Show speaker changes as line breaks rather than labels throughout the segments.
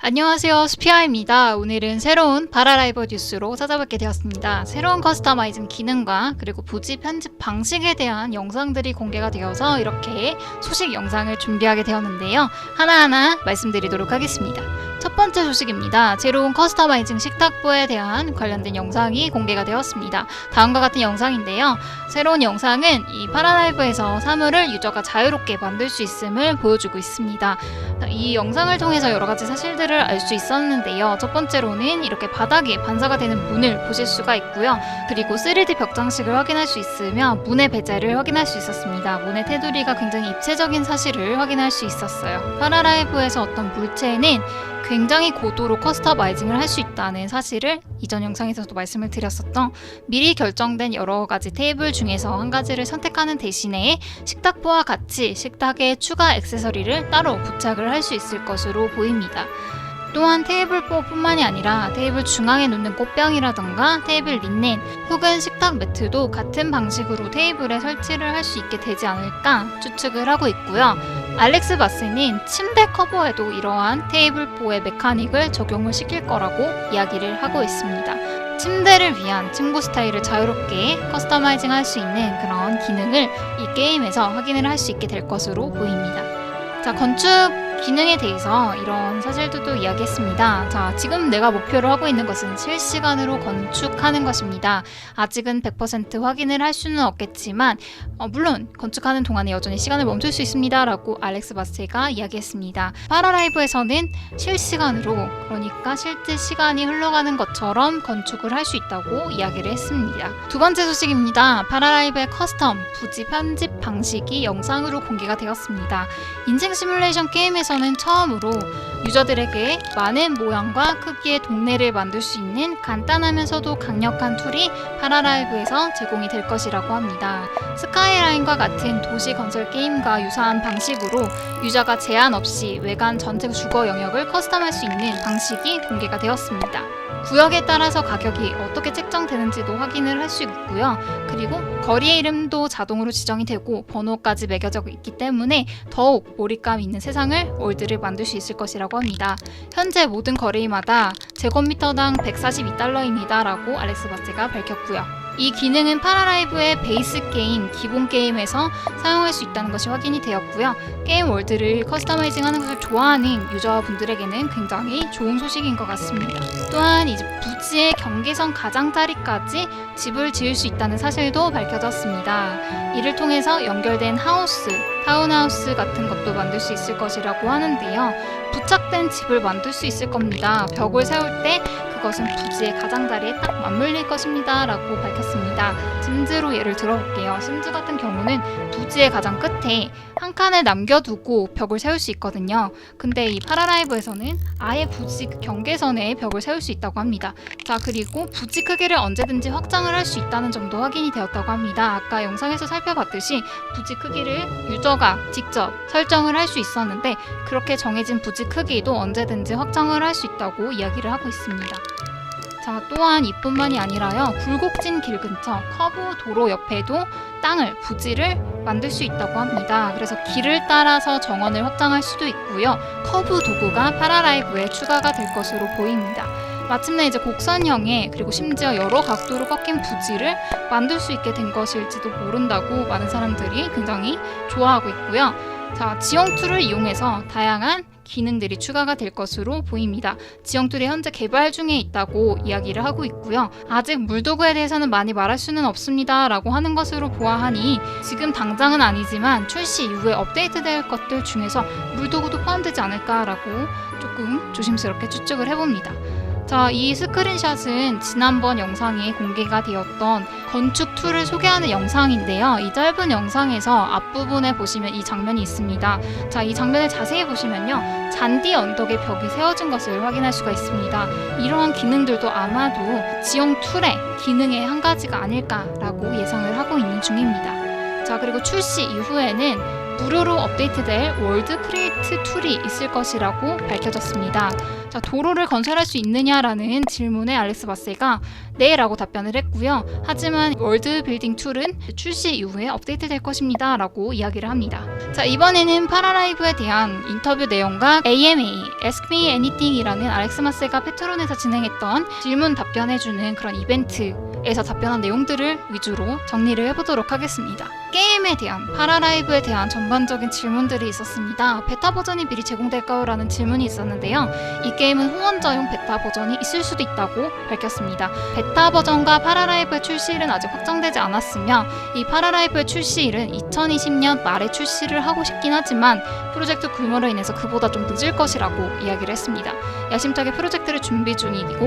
안녕하세요. 스피아입니다. 오늘은 새로운 바라라이브 뉴스로 찾아뵙게 되었습니다. 새로운 커스터마이징 기능과 그리고 부지 편집 방식에 대한 영상들이 공개가 되어서 이렇게 소식 영상을 준비하게 되었는데요. 하나하나 말씀드리도록 하겠습니다. 첫 번째 소식입니다. 새로운 커스터마이징 식탁보에 대한 관련된 영상이 공개가 되었습니다. 다음과 같은 영상인데요. 새로운 영상은 이 파라라이브에서 사물을 유저가 자유롭게 만들 수 있음을 보여주고 있습니다. 이 영상을 통해서 여러 가지 사실들을 알 수 있었는데요. 첫 번째로는 이렇게 바닥에 반사가 되는 문을 보실 수가 있고요. 그리고 3D 벽 장식을 확인할 수 있으며 문의 배제를 확인할 수 있었습니다. 문의 테두리가 굉장히 입체적인 사실을 확인할 수 있었어요. 파라라이브에서 어떤 물체는 굉장히 고도로 커스터마이징을 할 수 있다는 사실을 이전 영상에서도 말씀을 드렸었던 미리 결정된 여러 가지 테이블 중에서 한 가지를 선택하는 대신에 식탁보와 같이 식탁에 추가 액세서리를 따로 부착을 할 수 있을 것으로 보입니다. 또한 테이블보뿐만이 아니라 테이블 중앙에 놓는 꽃병이라던가 테이블 린넨 혹은 식탁 매트도 같은 방식으로 테이블에 설치를 할 수 있게 되지 않을까 추측을 하고 있고요. 알렉스 바스는 침대 커버에도 이러한 테이블보의 메카닉을 적용을 시킬 거라고 이야기를 하고 있습니다. 침대를 위한 침구 스타일을 자유롭게 커스터마이징 할 수 있는 그런 기능을 이 게임에서 확인을 할 수 있게 될 것으로 보입니다. 자, 건축 기능에 대해서 이런 사실들도 이야기했습니다. 자, 지금 내가 목표로 하고 있는 것은 실시간으로 건축하는 것입니다. 아직은 100% 확인을 할 수는 없겠지만, 어, 물론 건축하는 동안에 여전히 시간을 멈출 수 있습니다라고 알렉스 바스가 이야기했습니다. 파라라이브에서는 실시간으로, 그러니까 실제 시간이 흘러가는 것처럼 건축을 할 수 있다고 이야기를 했습니다. 두 번째 소식입니다. 파라라이브의 커스텀 부지 편집 방식이 영상으로 공개가 되었습니다. 인생 시뮬레이션 게임에서 는 처음으로 유저들에게 많은 모양과 크기의 동네를 만들 수 있는 간단하면서도 강력한 툴이 파라라이브에서 제공이 될 것이라고 합니다. 스카이라인과 같은 도시 건설 게임과 유사한 방식으로 유저가 제한 없이 외관 전체 주거 영역을 커스텀할 수 있는 방식이 공개가 되었습니다. 구역에 따라서 가격이 어떻게 책정되는지도 확인을 할 수 있고요. 그리고 거리의 이름도 자동으로 지정이 되고 번호까지 매겨져 있기 때문에 더욱 몰입감 있는 세상을 월드를 만들 수 있을 것이라고 합니다. 현재 모든 거리마다 제곱미터당 142달러입니다. 라고 알렉스 바스가 밝혔고요. 이 기능은 파라라이브의 베이스 게임, 기본 게임에서 사용할 수 있다는 것이 확인이 되었고요. 게임 월드를 커스터마이징 하는 것을 좋아하는 유저분들에게는 굉장히 좋은 소식인 것 같습니다. 또한 이제 부지의 경계선 가장자리까지 집을 지을 수 있다는 사실도 밝혀졌습니다. 이를 통해서 연결된 하우스, 타운하우스 같은 것도 만들 수 있을 것이라고 하는데요. 부착된 집을 만들 수 있을 겁니다. 벽을 세울 때 그것은 부지의 가장자리에 딱 맞물릴 것입니다. 라고 밝혔습니다. 심즈로 예를 들어볼게요. 심즈 같은 경우는 부지의 가장 끝에 한 칸을 남겨두고 벽을 세울 수 있거든요. 근데 이 파라라이브에서는 아예 부지 그 경계선에 벽을 세울 수 있다고 합니다. 자, 그리고 부지 크기를 언제든지 확장을 할 수 있다는 점도 확인이 되었다고 합니다. 아까 영상에서 살펴봤듯이 부지 크기를 유저가 직접 설정을 할 수 있었는데 그렇게 정해진 부지 크기도 언제든지 확장을 할 수 있다고 이야기를 하고 있습니다. 자, 또한 이뿐만이 아니라요. 굴곡진 길 근처 커브 도로 옆에도 땅을 부지를 만들 수 있다고 합니다. 그래서 길을 따라서 정원을 확장할 수도 있고요. 커브 도구가 파라라이브에 추가가 될 것으로 보입니다. 마침내 이제 곡선형의 그리고 심지어 여러 각도로 꺾인 부지를 만들 수 있게 된 것일지도 모른다고 많은 사람들이 굉장히 좋아하고 있고요. 자, 지형 툴을 이용해서 다양한 기능들이 추가가 될 것으로 보입니다. 지형 툴이 현재 개발 중에 있다고 이야기를 하고 있고요. 아직 물도구에 대해서는 많이 말할 수는 없습니다. 라고 하는 것으로 보아하니 지금 당장은 아니지만 출시 이후에 업데이트 될 것들 중에서 물도구도 포함되지 않을까라고 조금 조심스럽게 추측을 해봅니다. 자, 이 스크린샷은 지난번 영상에 공개가 되었던 건축 툴을 소개하는 영상인데요. 이 짧은 영상에서 앞부분에 보시면 이 장면이 있습니다. 자, 이 장면을 자세히 보시면요. 잔디 언덕에 벽이 세워진 것을 확인할 수가 있습니다. 이러한 기능들도 아마도 지형 툴의 기능의 한 가지가 아닐까라고 예상을 하고 있는 중입니다. 자, 그리고 출시 이후에는 무료로 업데이트될 월드 크리에이트 툴이 있을 것이라고 밝혀졌습니다. 자, 도로를 건설할 수 있느냐라는 질문에 알렉스 바세가 네라고 답변을 했고요. 하지만 월드 빌딩 툴은 출시 이후에 업데이트될 것입니다라고 이야기를 합니다. 자, 이번에는 파라라이브에 대한 인터뷰 내용과 AMA, Ask Me Anything이라는 알렉스 마세가 페트론에서 진행했던 질문 답변해주는 그런 이벤트에서 답변한 내용들을 위주로 정리를 해보도록 하겠습니다. 게임에 대한 파라라이브에 대한 전반적인 질문들이 있었습니다. 베타 버전이 미리 제공될까요? 라는 질문이 있었는데요. 이 게임은 후원자용 베타 버전이 있을 수도 있다고 밝혔습니다. 베타 버전과 파라라이브의 출시일은 아직 확정되지 않았으며 이 파라라이브의 출시일은 2020년 말에 출시를 하고 싶긴 하지만 프로젝트 규모로 인해서 그보다 좀 늦을 것이라고 이야기를 했습니다. 야심차게 프로젝트를 준비 중이고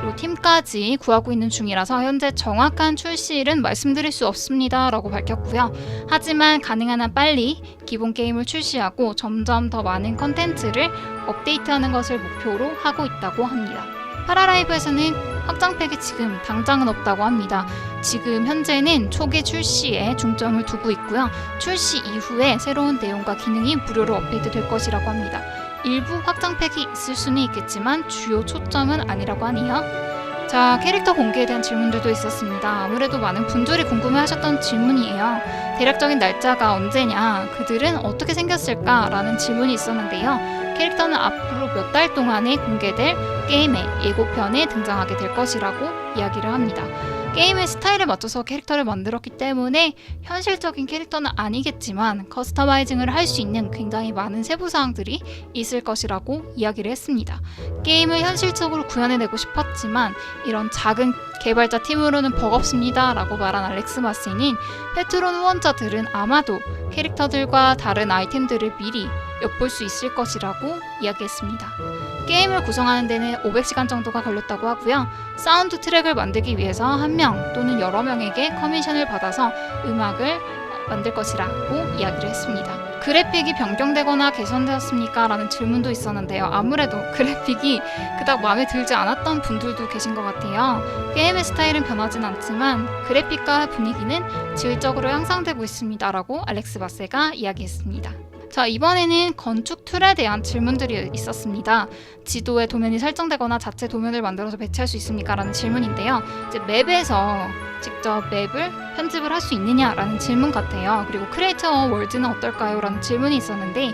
그리고 팀까지 구하고 있는 중이라서 현재 정확한 출시일은 말씀드릴 수 없습니다 라고 밝혔고 요. 하지만 가능한 한 빨리 기본 게임을 출시하고 점점 더 많은 컨텐츠를 업데이트하는 것을 목표로 하고 있다고 합니다. 파라라이브에서는 확장팩이 지금 당장은 없다고 합니다. 지금 현재는 초기 출시에 중점을 두고 있고요. 출시 이후에 새로운 내용과 기능이 무료로 업데이트 될 것이라고 합니다. 일부 확장팩이 있을 수는 있겠지만 주요 초점은 아니라고 하네요. 자, 캐릭터 공개에 대한 질문들도 있었습니다. 아무래도 많은 분들이 궁금해하셨던 질문이에요. 대략적인 날짜가 언제냐, 그들은 어떻게 생겼을까라는 질문이 있었는데요. 캐릭터는 앞으로 몇 달 동안에 공개될 게임의 예고편에 등장하게 될 것이라고 이야기를 합니다. 게임의 스타일에 맞춰서 캐릭터를 만들었기 때문에 현실적인 캐릭터는 아니겠지만 커스터마이징을 할 수 있는 굉장히 많은 세부 사항들이 있을 것이라고 이야기를 했습니다. 게임을 현실적으로 구현해내고 싶었지만 이런 작은 개발자 팀으로는 버겁습니다 라고 말한 알렉스 마시는 페트론 후원자들은 아마도 캐릭터들과 다른 아이템들을 미리 엿볼 수 있을 것이라고 이야기했습니다. 게임을 구성하는 데는 500시간 정도가 걸렸다고 하고요. 사운드 트랙을 만들기 위해서 한 명 또는 여러 명에게 커미션을 받아서 음악을 만들 것이라고 이야기를 했습니다. 그래픽이 변경되거나 개선되었습니까? 라는 질문도 있었는데요. 아무래도 그래픽이 그닥 마음에 들지 않았던 분들도 계신 것 같아요. 게임의 스타일은 변하진 않지만 그래픽과 분위기는 질적으로 향상되고 있습니다 라고 알렉스 바세가 이야기했습니다. 자, 이번에는 건축 툴에 대한 질문들이 있었습니다. 지도에 도면이 설정되거나 자체 도면을 만들어서 배치할 수 있습니까? 라는 질문인데요. 이제 맵에서 직접 맵을 편집을 할 수 있느냐라는 질문 같아요. 그리고 크리에이터 월드는 어떨까요? 라는 질문이 있었는데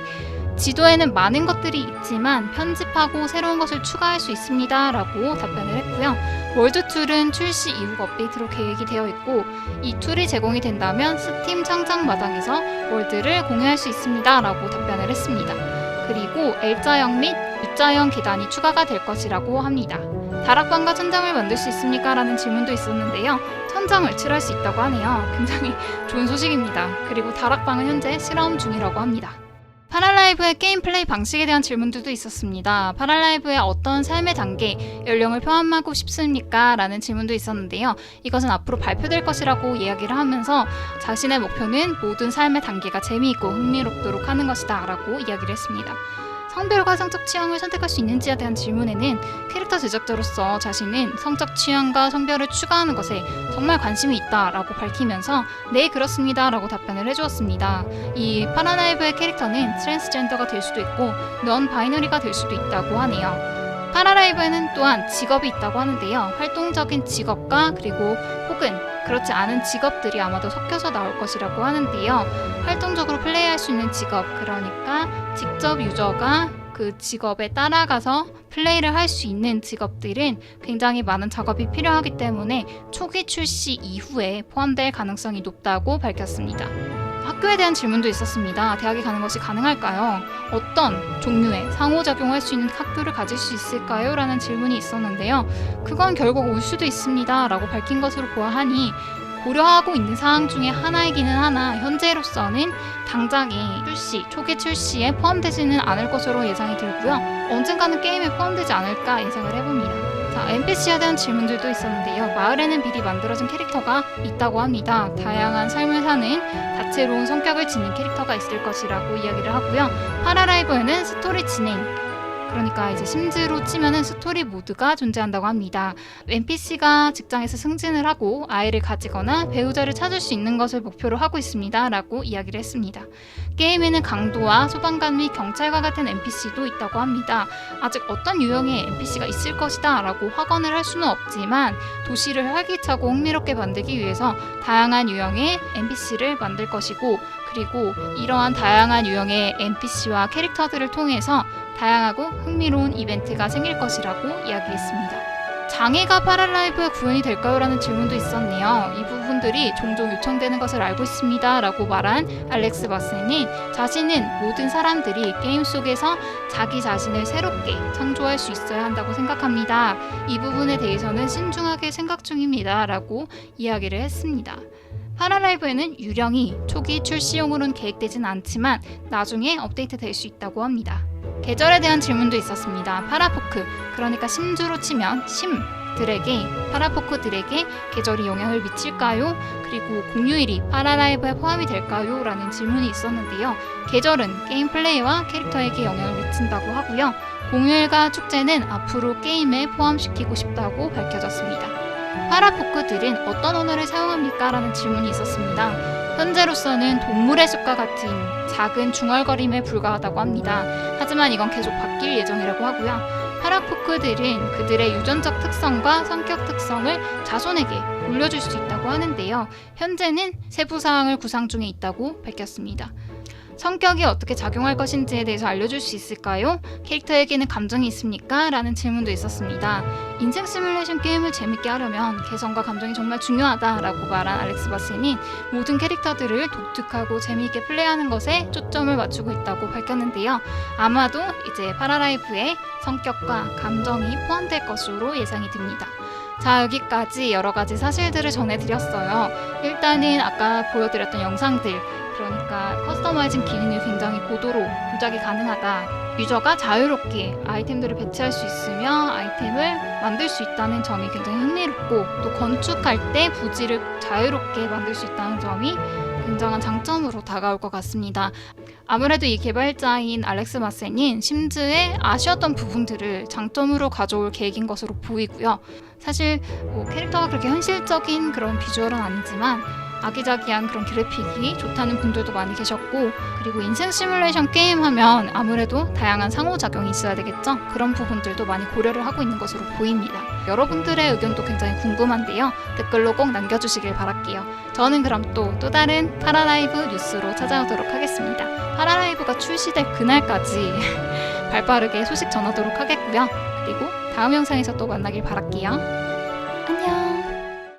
지도에는 많은 것들이 있지만 편집하고 새로운 것을 추가할 수 있습니다. 라고 답변을 했고요. 월드 툴은 출시 이후 업데이트로 계획이 되어 있고 이 툴이 제공이 된다면 스팀 창작 마당에서 월드를 공유할 수 있습니다. 라고 답변을 했습니다. 그리고 L자형 및 U자형 계단이 추가가 될 것이라고 합니다. 다락방과 천장을 만들 수 있습니까? 라는 질문도 있었는데요. 천장을 칠할 수 있다고 하네요. 굉장히 좋은 소식입니다. 그리고 다락방은 현재 실험 중이라고 합니다. 파랄라이브의 게임 플레이 방식에 대한 질문들도 있었습니다. 파랄라이브의 어떤 삶의 단계, 연령을 포함하고 싶습니까? 라는 질문도 있었는데요. 이것은 앞으로 발표될 것이라고 이야기를 하면서 자신의 목표는 모든 삶의 단계가 재미있고 흥미롭도록 하는 것이다 라고 이야기를 했습니다. 성별과 성적 취향을 선택할 수 있는지에 대한 질문에는 캐릭터 제작자로서 자신은 성적 취향과 성별을 추가하는 것에 정말 관심이 있다라고 밝히면서 네 그렇습니다라고 답변을 해주었습니다. 이 파라나이브의 캐릭터는 트랜스젠더가 될 수도 있고 넌 바이너리가 될 수도 있다고 하네요. 파라라이브에는 또한 직업이 있다고 하는데요. 활동적인 직업과 그리고 혹은 그렇지 않은 직업들이 아마도 섞여서 나올 것이라고 하는데요. 활동적으로 플레이할 수 있는 직업, 그러니까 직접 유저가 그 직업에 따라가서 플레이를 할 수 있는 직업들은 굉장히 많은 작업이 필요하기 때문에 초기 출시 이후에 포함될 가능성이 높다고 밝혔습니다. 학교에 대한 질문도 있었습니다. 대학에 가는 것이 가능할까요? 어떤 종류의 상호작용할 수 있는 학교를 가질 수 있을까요? 라는 질문이 있었는데요. 그건 결국 올 수도 있습니다. 라고 밝힌 것으로 보아하니 고려하고 있는 사항 중에 하나이기는 하나 현재로서는 당장의 출시, 초기 출시에 포함되지는 않을 것으로 예상이 들고요. 언젠가는 게임에 포함되지 않을까 예상을. 자, NPC에 대한 질문들도 있었는데요. 마을에는 미리 만들어진 캐릭터가 있다고 합니다. 다양한 삶을 사는 다채로운 성격을 지닌 캐릭터가 있을 것이라고 이야기를 하고요. 파라라이브에는 스토리 진행, 그러니까 이제 심즈로 치면은 스토리 모드가 존재한다고 합니다. NPC가 직장에서 승진을 하고 아이를 가지거나 배우자를 찾을 수 있는 것을 목표로 하고 있습니다라고 이야기를 했습니다. 게임에는 강도와 소방관 및 경찰과 같은 NPC도 있다고 합니다. 아직 어떤 유형의 NPC가 있을 것이다라고 확언을 할 수는 없지만 도시를 활기차고 흥미롭게 만들기 위해서 다양한 유형의 NPC를 만들 것이고 그리고 이러한 다양한 유형의 NPC와 캐릭터들을 통해서 다양하고 흥미로운 이벤트가 생길 것이라고 이야기했습니다. 장애가 파랄라이브에 구현이 될까요? 라는 질문도 있었네요. 이 부분들이 종종 요청되는 것을 알고 있습니다. 라고 말한 알렉스 바스는 자신은 모든 사람들이 게임 속에서 자기 자신을 새롭게 창조할 수 있어야 한다고 생각합니다. 이 부분에 대해서는 신중하게 생각 중입니다. 라고 이야기를 했습니다. 파라라이브에는 유령이 초기 출시용으로는 계획되진 않지만 나중에 업데이트 될 수 있다고 합니다. 계절에 대한 질문도 있었습니다. 파라포크, 그러니까 심주로 치면 심 들에게 파라포크들에게 계절이 영향을 미칠까요? 그리고 공휴일이 파라라이브에 포함이 될까요? 라는 질문이 있었는데요. 계절은 게임 플레이와 캐릭터에게 영향을 미친다고 하고요. 공휴일과 축제는 앞으로 게임에 포함시키고 싶다고 밝혀졌습니다. 파라포크들은 어떤 언어를 사용합니까? 라는 질문이 있었습니다. 현재로서는 동물의 숲과 같은 작은 중얼거림에 불과하다고 합니다. 하지만 이건 계속 바뀔 예정이라고 하고요. 파라포크들은 그들의 유전적 특성과 성격 특성을 자손에게 물려줄 수 있다고 하는데요. 현재는 세부 사항을 구상 중에 있다고 밝혔습니다. 성격이 어떻게 작용할 것인지에 대해서 알려줄 수 있을까요? 캐릭터에게는 감정이 있습니까? 라는 질문도 있었습니다. 인생 시뮬레이션 게임을 재밌게 하려면 개성과 감정이 정말 중요하다라고 말한 알렉스 바스는 모든 캐릭터들을 독특하고 재미있게 플레이하는 것에 초점을 맞추고 있다고 밝혔는데요. 아마도 이제 파라라이브에 성격과 감정이 포함될 것으로 예상이 됩니다. 자, 여기까지 여러 가지 사실들을 전해드렸어요. 일단은 아까 보여드렸던 영상들, 그러니까 커스터마이징 기능이 굉장히 고도로 조작이 가능하다. 유저가 자유롭게 아이템들을 배치할 수 있으며 아이템을 만들 수 있다는 점이 굉장히 흥미롭고 또 건축할 때 부지를 자유롭게 만들 수 있다는 점이 굉장한 장점으로 다가올 것 같습니다. 아무래도 이 개발자인 알렉스 마센인 심즈의 아쉬웠던 부분들을 장점으로 가져올 계획인 것으로 보이고요. 사실 뭐 캐릭터가 그렇게 현실적인 그런 비주얼은 아니지만 아기자기한 그런 그래픽이 좋다는 분들도 많이 계셨고 그리고 인생 시뮬레이션 게임 하면 아무래도 다양한 상호작용이 있어야 되겠죠? 그런 부분들도 많이 고려를 하고 있는 것으로 보입니다. 여러분들의 의견도 굉장히 궁금한데요. 댓글로 꼭 남겨주시길 바랄게요. 저는 그럼 또 또 다른 파라라이브 뉴스로 찾아오도록 하겠습니다. 파라라이브가 출시될 그날까지 발빠르게 소식 전하도록 하겠고요. 그리고 다음 영상에서 또 만나길 바랄게요